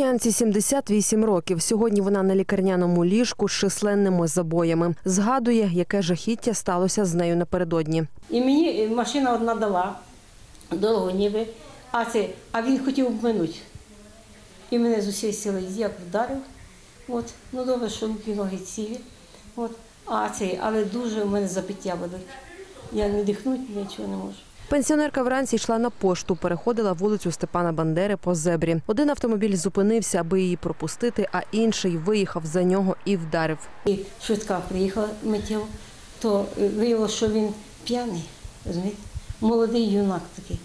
Янці 78 років. Сьогодні вона на лікарняному ліжку з численними забоями. Згадує, яке жахіття сталося з нею напередодні. І мені машина одна дала дорогу ніби, а, це, а він хотів обминути. І мене з усієї сили як вдарив. От. Ну добре, що руки ноги цілі. От. А це, але дуже у мене запиття велике. Я не дихнути нічого не можу. Пенсіонерка вранці йшла на пошту, переходила вулицю Степана Бандери по зебрі. Один автомобіль зупинився, аби її пропустити, а інший виїхав за нього і вдарив. І швидка приїхала миттєво, то е, виявилося, що він п'яний, розумієте? молодий юнак такий.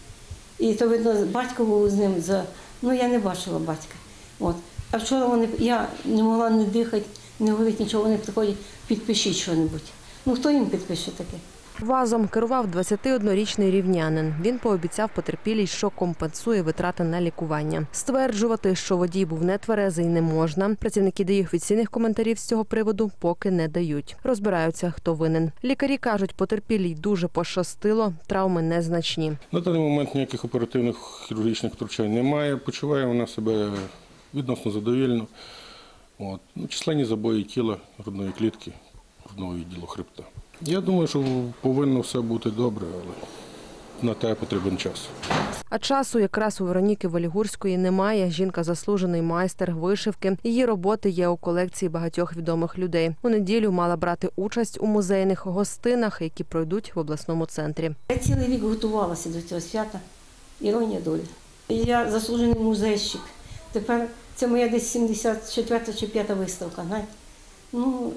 І то видно, батько був з ним за. Ну я не бачила батька. От. А вчора вони я не могла не дихати, не говорити нічого, вони приходять, підпишіть що-небудь. Ну хто їм підпише таке? Вазом керував 21-річний рівнянин. Він пообіцяв потерпілій, що компенсує витрати на лікування. Стверджувати, що водій був нетверезий, не можна. Працівники ДАІ офіційних коментарів з цього приводу поки не дають. Розбираються, хто винен. Лікарі кажуть, потерпілій дуже пощастило, травми незначні. На даний момент ніяких оперативних хірургічних втручань немає. Почуває вона себе відносно задовільно. От. Ну, численні забої тіла, грудної клітки, грудного відділу хребта. Я думаю, що повинно все бути добре, але на те потрібен час. А часу якраз у Вероніки Валігурської немає. Жінка заслужений майстер вишивки. Її роботи є у колекції багатьох відомих людей. У неділю мала брати участь у музейних гостинах, які пройдуть в обласному центрі. Я цілий рік готувалася до цього свята. Іронія долі. Я заслужений музейщик. Тепер це моя десь 74 чи 5 виставка. Знаєте? Ну,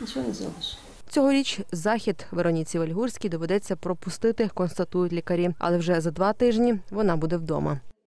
нічого не залишилося. Цьогоріч захід Вероніці Вальгурській доведеться пропустити, констатують лікарі. Але вже за два тижні вона буде вдома.